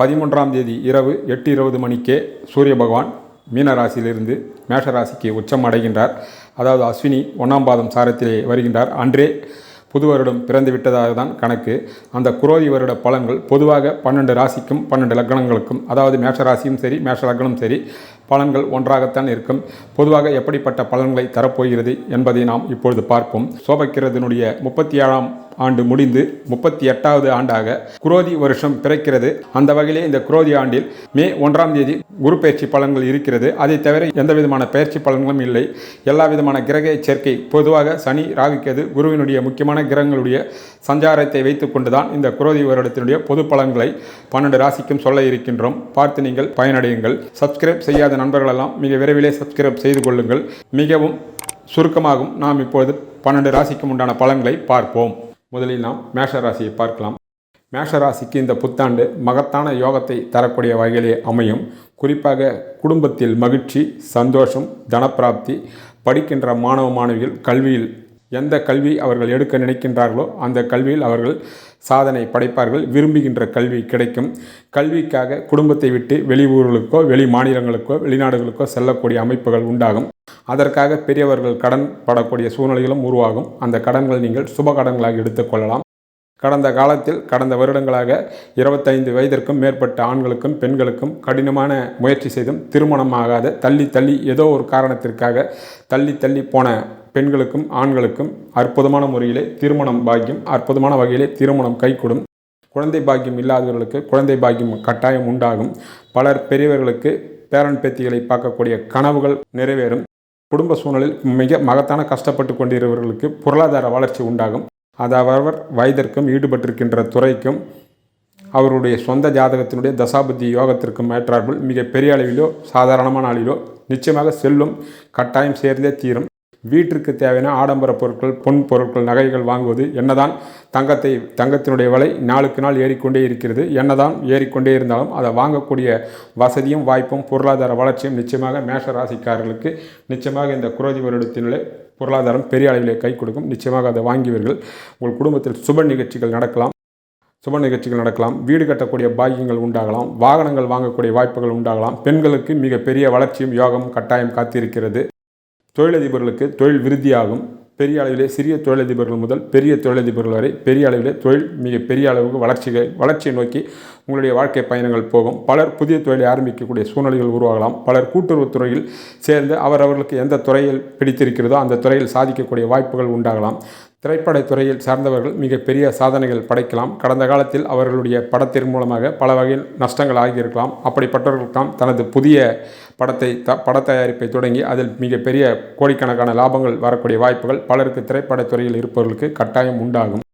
பதிமூன்றாம் தேதி இரவு எட்டு இருபது மணிக்கே சூரிய பகவான் மீன ராசியிலிருந்து மேஷ ராசிக்கு உச்சம் அடைகின்றார். அதாவது அஸ்வினி ஒன்றாம் பாதம் சாரத்திலே வருகின்றார். அன்றே புது வருடம் பிறந்து விட்டதாக தான் கணக்கு. அந்த குரோதி வருட பலன்கள் பொதுவாக பன்னெண்டு ராசிக்கும் பன்னெண்டு லக்னங்களுக்கும் அதாவது மேஷ ராசியும் சரி மேஷ லக்னம் சரி பலன்கள் ஒன்றாகத்தான் இருக்கும். பொதுவாக எப்படிப்பட்ட பலன்களை தரப்போகிறது என்பதை நாம் இப்பொழுது பார்ப்போம். சோபக்கிரதனுடைய முப்பத்தி ஏழாம் ஆண்டு முடிந்து முப்பத்தி எட்டாவது ஆண்டாக குரோதி வருஷம் பிறக்கிறது. அந்த வகையிலே இந்த குரோதி ஆண்டில் மே ஒன்றாம் தேதி குரு பயிற்சி பலன்கள் இருக்கிறது. அதை தவிர எந்த விதமான பயிற்சி பலன்களும் இல்லை. எல்லா விதமான கிரக சேர்க்கை பொதுவாக சனி ராகுக்கேது குருவினுடைய முக்கியமான கிரகங்களுடைய சஞ்சாரத்தை வைத்துக் கொண்டுதான் இந்த குரோதி வருடத்தினுடைய பொது பலன்களை பன்னெண்டு ராசிக்கும் சொல்ல இருக்கின்றோம். பார்த்து நீங்கள் பயனடையுங்கள். சப்ஸ்கிரைப் செய்யாத நண்பர்களெல்லாம் மிக விரைவிலே சப்ஸ்கிரைப் செய்து கொள்ளுங்கள். மிகவும் சுருக்கமாகும் நாம் இப்பொழுது பன்னெண்டு ராசிக்கும் உண்டான பலன்களை பார்ப்போம். முதலில் நாம் மேஷ ராசியை பார்க்கலாம். மேஷ ராசிக்கு இந்த புத்தாண்டு மகத்தான யோகத்தை தரக்கூடிய வகையிலே அமையும். குறிப்பாக குடும்பத்தில் மகிழ்ச்சி சந்தோஷம் தனப்பிராப்தி படிக்கின்ற மாணவ மாணவிகள் கல்வியில் எந்த கல்வி அவர்கள் எடுக்க நினைக்கின்றார்களோ அந்த கல்வியில் அவர்கள் சாதனை படைப்பார்கள் விரும்புகின்ற கல்வி கிடைக்கும். கல்விக்காக குடும்பத்தை விட்டு வெளி ஊர்களுக்கோ வெளி மாநிலங்களுக்கோ வெளிநாடுகளுக்கோ செல்லக்கூடிய அமைப்புகள் உண்டாகும். அதற்காக பெரியவர்கள் கடன் படக்கூடிய சூழ்நிலைகளும் உருவாகும். அந்த கடன்கள் நீங்கள் சுப கடன்களாக எடுத்துக்கொள்ளலாம் கடந்த காலத்தில் கடந்த வருடங்களாக இருபத்தைந்து வயதிற்கும் மேற்பட்ட ஆண்களுக்கும் பெண்களுக்கும் கடினமான முயற்சி செய்தும் திருமணமாகாத தள்ளி தள்ளி ஏதோ ஒரு காரணத்திற்காக தள்ளி தள்ளி போன பெண்களுக்கும் ஆண்களுக்கும் அற்புதமான முறையிலே திருமணம் பாக்கியம் அற்புதமான வகையிலே திருமணம் கைகூடும். குழந்தை பாக்கியம் இல்லாதவர்களுக்கு குழந்தை பாக்கியம் கட்டாயம் உண்டாகும். பலர் பெரியவர்களுக்கு பேரன் பேத்திகளை பார்க்கக்கூடிய கனவுகள் நிறைவேறும். குடும்ப சூழலில் மிக மகத்தான கஷ்டப்பட்டு கொண்டிருப்பவர்களுக்கு பொருளாதார வளர்ச்சி உண்டாகும். அது அவரவர் வயதிற்கும் ஈடுபட்டிருக்கின்ற துறைக்கும் அவருடைய சொந்த ஜாதகத்தினுடைய தசாபுத்தி யோகத்திற்கும் ஏற்றார்கள் மிக பெரிய அளவிலோ சாதாரணமான அளவிலோ நிச்சயமாக செல்லும் கட்டாயம் சேர்ந்தே தீரும். வீட்டிற்கு தேவையான ஆடம்பர பொருட்கள் பொன் பொருட்கள் நகைகள் வாங்குவது என்னதான் தங்கத்தை தங்கத்தினுடைய விலை நாளுக்கு நாள் ஏறிக்கொண்டே இருக்கிறது. என்னதான் ஏறிக்கொண்டே இருந்தாலும் அதை வாங்கக்கூடிய வசதியும் வாய்ப்பும் பொருளாதார வளர்ச்சியும் நிச்சயமாக மேஷ ராசிக்காரர்களுக்கு நிச்சயமாக இந்த குரோதி வருடத்தினுடைய பொருளாதாரம் பெரிய அளவிலே கை கொடுக்கும். நிச்சயமாக அதை வாங்கியவர்கள் உங்கள் குடும்பத்தில் சுப நிகழ்ச்சிகள் நடக்கலாம். சுப நிகழ்ச்சிகள் நடக்கலாம். வீடு கட்டக்கூடிய பாக்கியங்கள் உண்டாகலாம். வாகனங்கள் வாங்கக்கூடிய வாய்ப்புகள் உண்டாகலாம். பெண்களுக்கு மிகப்பெரிய வளர்ச்சியும் யோகம் கட்டாயம் காத்திருக்கிறது. தொழிலதிபர்களுக்கு தொழில் விருத்தியாகும். பெரிய அளவிலே சிறிய தொழிலதிபர்கள் முதல் பெரிய தொழிலதிபர்கள் வரை பெரிய அளவிலே தொழில் மிக பெரிய அளவுக்கு வளர்ச்சிகள் வளர்ச்சியை நோக்கி உங்களுடைய வாழ்க்கை பயணங்கள் போகும். பலர் புதிய தொழிலை ஆரம்பிக்கக்கூடிய சூழ்நிலைகள் உருவாகலாம். பலர் கூட்டுறவுத் துறையில் சேர்ந்து அவரவர்களுக்கு எந்த துறையில் பிடித்திருக்கிறதோ அந்த துறையில் சாதிக்கக்கூடிய வாய்ப்புகள் உண்டாகலாம். திரைப்படத் துறையில் சார்ந்தவர்கள் மிகப்பெரிய சாதனைகள் படைக்கலாம். கடந்த காலத்தில் அவர்களுடைய படத்தின் மூலமாக பல வகையில் நஷ்டங்கள் ஆகியிருக்கலாம். அப்படிப்பட்டவர்களுக்காம் தனது புதிய படத்தை த பட தயாரிப்பை தொடங்கி அதில் மிகப்பெரிய கோடிக்கணக்கான லாபங்கள் வரக்கூடிய வாய்ப்புகள் பலருக்கு திரைப்படத் துறையில் இருப்பவர்களுக்கு கட்டாயம் உண்டாகும்.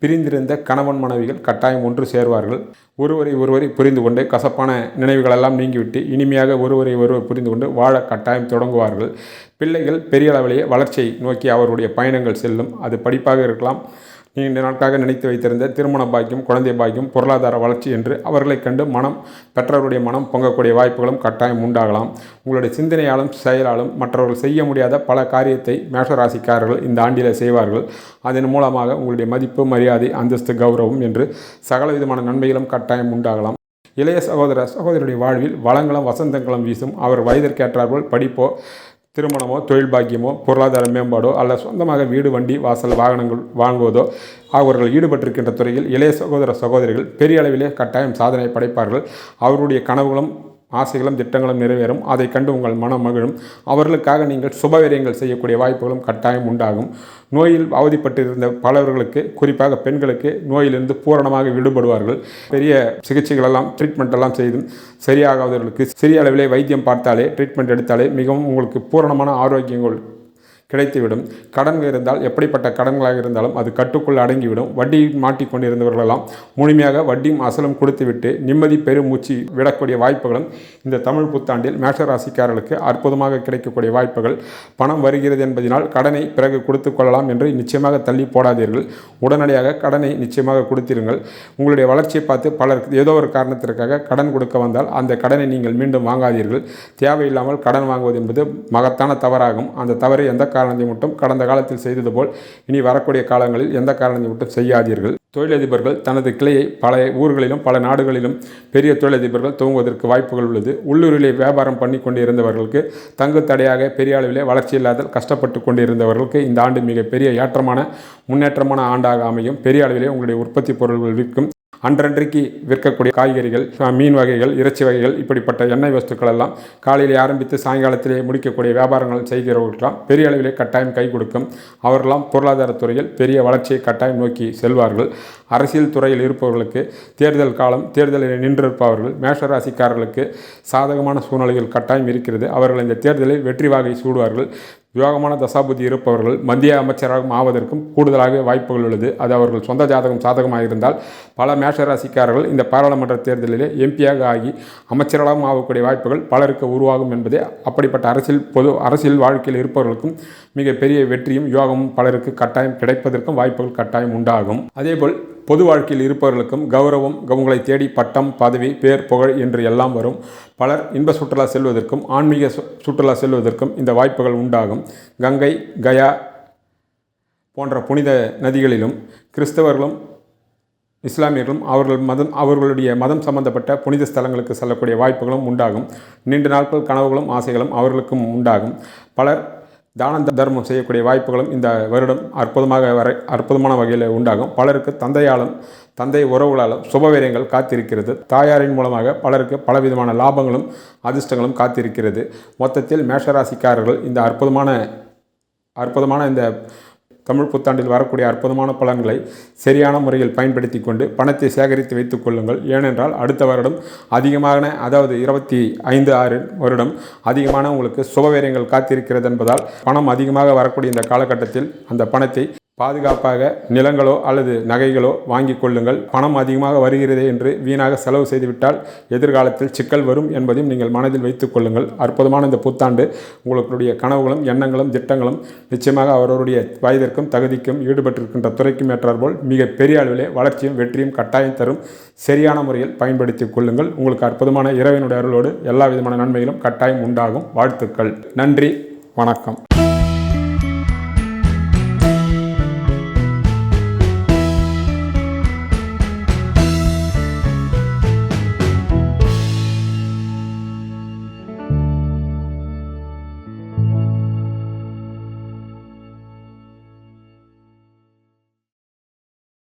பிரிந்திருந்த கணவன் மனைவிகள் கட்டாயம் ஒன்று சேர்வார்கள். ஒருவரை ஒருவரை புரிந்து கொண்டு கசப்பான நினைவுகளெல்லாம் நீங்கிவிட்டு இனிமையாக ஒருவரை ஒருவர் புரிந்து கொண்டு வாழ கட்டாயம் தொடங்குவார்கள். பிள்ளைகள் பெரிய அளவிலேயே வளர்ச்சியை நோக்கி அவருடைய பயணங்கள் செல்லும். அது படிப்பாக இருக்கலாம் நீண்ட நாட்காக நினைத்து வைத்திருந்த திருமண பாக்கியம் குழந்தை பாக்கியம் பொருளாதார வளர்ச்சி என்று அவர்களைக் கண்டு மனம் பெற்றவருடைய மனம் பொங்கக்கூடிய வாய்ப்புகளும் கட்டாயம் உண்டாகலாம். உங்களுடைய சிந்தனையாலும் செயலாலும் மற்றவர்கள் செய்ய முடியாத பல காரியத்தை மேஷராசிக்காரர்கள் இந்த ஆண்டில் செய்வார்கள். அதன் மூலமாக உங்களுடைய மதிப்பு மரியாதை அந்தஸ்து கௌரவம் என்று சகல விதமான நன்மைகளும் கட்டாயம் உண்டாகலாம். இளைய சகோதர சகோதரருடைய வாழ்வில் வளங்களும் வசந்தங்களும் வீசும். அவர் வயதிற்கேற்றார்கள் படிப்போ திருமணமோ தொழில் பாக்கியமோ பொருளாதார மேம்பாடோ அல்ல சொந்தமாக வீடு வண்டி வாசல் வாகனங்கள் வாங்குவதோ அவர்கள் ஈடுபட்டிருக்கின்ற துறையில் இளைய சகோதர சகோதரிகள் பெரிய அளவிலே கட்டாயம் சாதனை படைப்பார்கள். அவருடைய கனவுகளும் ஆசைகளும் திட்டங்களும் நிறைவேறும். அதை கண்டு உங்கள் மனம் மகிழும். அவர்களுக்காக நீங்கள் சுபவீரியங்கள் செய்யக்கூடிய வாய்ப்புகளும் கட்டாயம் உண்டாகும். நோயில் அவதிப்பட்டிருந்த பலவர்களுக்கு குறிப்பாக பெண்களுக்கு நோயிலிருந்து பூரணமாக விடுபடுவார்கள். பெரிய சிகிச்சைகள் எல்லாம் ட்ரீட்மெண்ட் எல்லாம் செய்தும் சரியாகாதவர்களுக்கு சிறிய அளவிலே வைத்தியம் பார்த்தாலே ட்ரீட்மெண்ட் எடுத்தாலே மிகவும் உங்களுக்கு பூரணமான ஆரோக்கியங்கள் கிடைத்துவிடும். கடன்கள் இருந்தால் எப்படிப்பட்ட கடன்களாக இருந்தாலும் அது கட்டுக்குள் அடங்கிவிடும். வட்டி மாட்டிக்கொண்டிருந்தவர்களெல்லாம் முழுமையாக வட்டியும் அசலும் கொடுத்துவிட்டு நிம்மதி பெருமூச்சு விடக்கூடிய வாய்ப்புகளும் இந்த தமிழ் புத்தாண்டில் மேஷராசிக்காரர்களுக்கு அற்புதமாக கிடைக்கக்கூடிய வாய்ப்புகள். பணம் வருகிறது என்பதனால் கடனை பிறகு கொடுத்து கொள்ளலாம் என்று நிச்சயமாக தள்ளி போடாதீர்கள். உடனடியாக கடனை நிச்சயமாக கொடுத்திருங்கள். உங்களுடைய வளர்ச்சியை பார்த்து பலர் ஏதோ ஒரு காரணத்திற்காக கடன் கொடுக்க வந்தால் அந்த கடனை நீங்கள் மீண்டும் வாங்காதீர்கள். தேவையில்லாமல் கடன் வாங்குவது என்பது மகத்தான தவறாகும். அந்த தவறை எந்த காரணத்தை மட்டும் கடந்த காலத்தில் செய்தது போல் இனி வரக்கூடிய காலங்களில் எந்த காரணத்தை மட்டும் செய்யாதீர்கள். தொழிலதிபர்கள் தனது கிளையை பல ஊர்களிலும் பல நாடுகளிலும் பெரிய தொழிலதிபர்கள் துவங்குவதற்கு வாய்ப்புகள் உள்ளது. உள்ளூரிலே வியாபாரம் பண்ணி கொண்டு இருந்தவர்களுக்கு தங்கு தடையாக பெரிய அளவிலே வளர்ச்சி இல்லாத கஷ்டப்பட்டு கொண்டு இருந்தவர்களுக்கு இந்த ஆண்டு மிகப்பெரிய ஏற்றமான முன்னேற்றமான ஆண்டாக அமையும். பெரிய அளவிலே உங்களுடைய உற்பத்தி பொருட்கள் விற்கும் அன்றன்றைக்கு விற்கக்கூடிய காய்கறிகள் மீன் வகைகள் இறைச்சி வகைகள் இப்படிப்பட்ட எண்ணெய் வஸ்துக்கள் எல்லாம் காலையிலே ஆரம்பித்து சாயங்காலத்திலே முடிக்கக்கூடிய வியாபாரங்கள் செய்கிறவர்களாம் பெரிய அளவிலே கட்டாயம் கை கொடுக்கும். அவர்களாம் பொருளாதாரத் துறையில் பெரிய வளர்ச்சியை கட்டாயம் நோக்கி செல்வார்கள். அரசியல் துறையில் இருப்பவர்களுக்கு தேர்தல் காலம் தேர்தலில் நின்றிருப்பவர்கள் மேஷராசிக்காரர்களுக்கு சாதகமான சூழ்நிலைகள் கட்டாயம் இருக்கிறது. அவர்கள் இந்த தேர்தலில் வெற்றி வாகை சூடுவார்கள். யோகமான தசாபுத்தி இருப்பவர்கள் மத்திய அமைச்சராகவும் ஆவதற்கும் கூடுதலாகவே வாய்ப்புகள் உள்ளது. அது அவர்கள் சொந்த ஜாதகம் சாதகமாக இருந்தால் பல மேஷராசிக்காரர்கள் இந்த பாராளுமன்ற தேர்தலிலே எம்பியாக ஆகி அமைச்சர்களாகவும் ஆகக்கூடிய வாய்ப்புகள் பலருக்கு உருவாகும் என்பதே அப்படிப்பட்ட அரசியல் பொது அரசியல் வாழ்க்கையில் இருப்பவர்களுக்கும் மிகப்பெரிய வெற்றியும் யோகமும் பலருக்கு கட்டாயம் கிடைப்பதற்கும் வாய்ப்புகள் கட்டாயம் உண்டாகும். அதேபோல் பொது வாழ்க்கையில் இருப்பவர்களுக்கும் கௌரவம் உங்களை தேடி பட்டம் பதவி பேர் புகழ் என்று எல்லாம் வரும். பலர் இன்ப சுற்றுலா செல்வதற்கும் ஆன்மீக சு- சுற்றுலா செல்வதற்கும் இந்த வாய்ப்புகள் உண்டாகும். கங்கை கயா போன்ற புனித நதிகளிலும் கிறிஸ்தவர்களும் இஸ்லாமியர்களும் அவர்கள் மதம் அவர்களுடைய மதம் சம்பந்தப்பட்ட புனித ஸ்தலங்களுக்கு செல்லக்கூடிய வாய்ப்புகளும் உண்டாகும். நீண்ட நாட்கள் கனவுகளும் ஆசைகளும் அவர்களுக்கும் உண்டாகும். பலர் தான தர்மம் செய்யக்கூடிய வாய்ப்புகளும் இந்த வருடம் அற்புதமாக வர அற்புதமான வகையில் உண்டாகும். பலருக்கு தந்தையாலும் தந்தை உறவுகளாலும் சுபவீரியங்கள் காத்திருக்கிறது. தாயாரின் மூலமாக பலருக்கு பலவிதமான லாபங்களும் அதிர்ஷ்டங்களும் காத்திருக்கிறது. மொத்தத்தில் மேஷராசிக்காரர்கள் இந்த அற்புதமான அற்புதமான இந்த தமிழ் புத்தாண்டில் வரக்கூடிய அற்புதமான பலன்களை சரியான முறையில் பயன்படுத்தி கொண்டு பணத்தை சேகரித்து வைத்துக் கொள்ளுங்கள். ஏனென்றால் அடுத்த வருடம் அதிகமான அதாவது இருபத்தி ஐந்து ஆறு வருடம் அதிகமான உங்களுக்கு சுபவீரியங்கள் காத்திருக்கிறது என்பதால் பணம் அதிகமாக வரக்கூடிய இந்த காலகட்டத்தில் அந்த பணத்தை பாதுகாப்பாக நிலங்களோ அல்லது நகைகளோ வாங்கிக் கொள்ளுங்கள். பணம் அதிகமாக வருகிறதே என்று வீணாக செலவு செய்துவிட்டால் எதிர்காலத்தில் சிக்கல் வரும் என்பதையும் நீங்கள் மனதில் வைத்துக் கொள்ளுங்கள். அற்புதமான இந்த புத்தாண்டு உங்களுடைய கனவுகளும் எண்ணங்களும் திட்டங்களும் நிச்சயமாக அவரவருடைய வயதிற்கும் தகுதிக்கும் ஈடுபட்டிருக்கின்ற துறைக்கும் ஏற்றாற்போல் மிக பெரிய அளவிலே வளர்ச்சியும் வெற்றியும் கட்டாயம் தரும் சரியான முறையில் பயன்படுத்திக் கொள்ளுங்கள். உங்களுக்கு அற்புதமான இறைவனுடைய அருளோடு எல்லா விதமான நன்மைகளும் கட்டாயம் உண்டாகும். வாழ்த்துக்கள். நன்றி. வணக்கம்.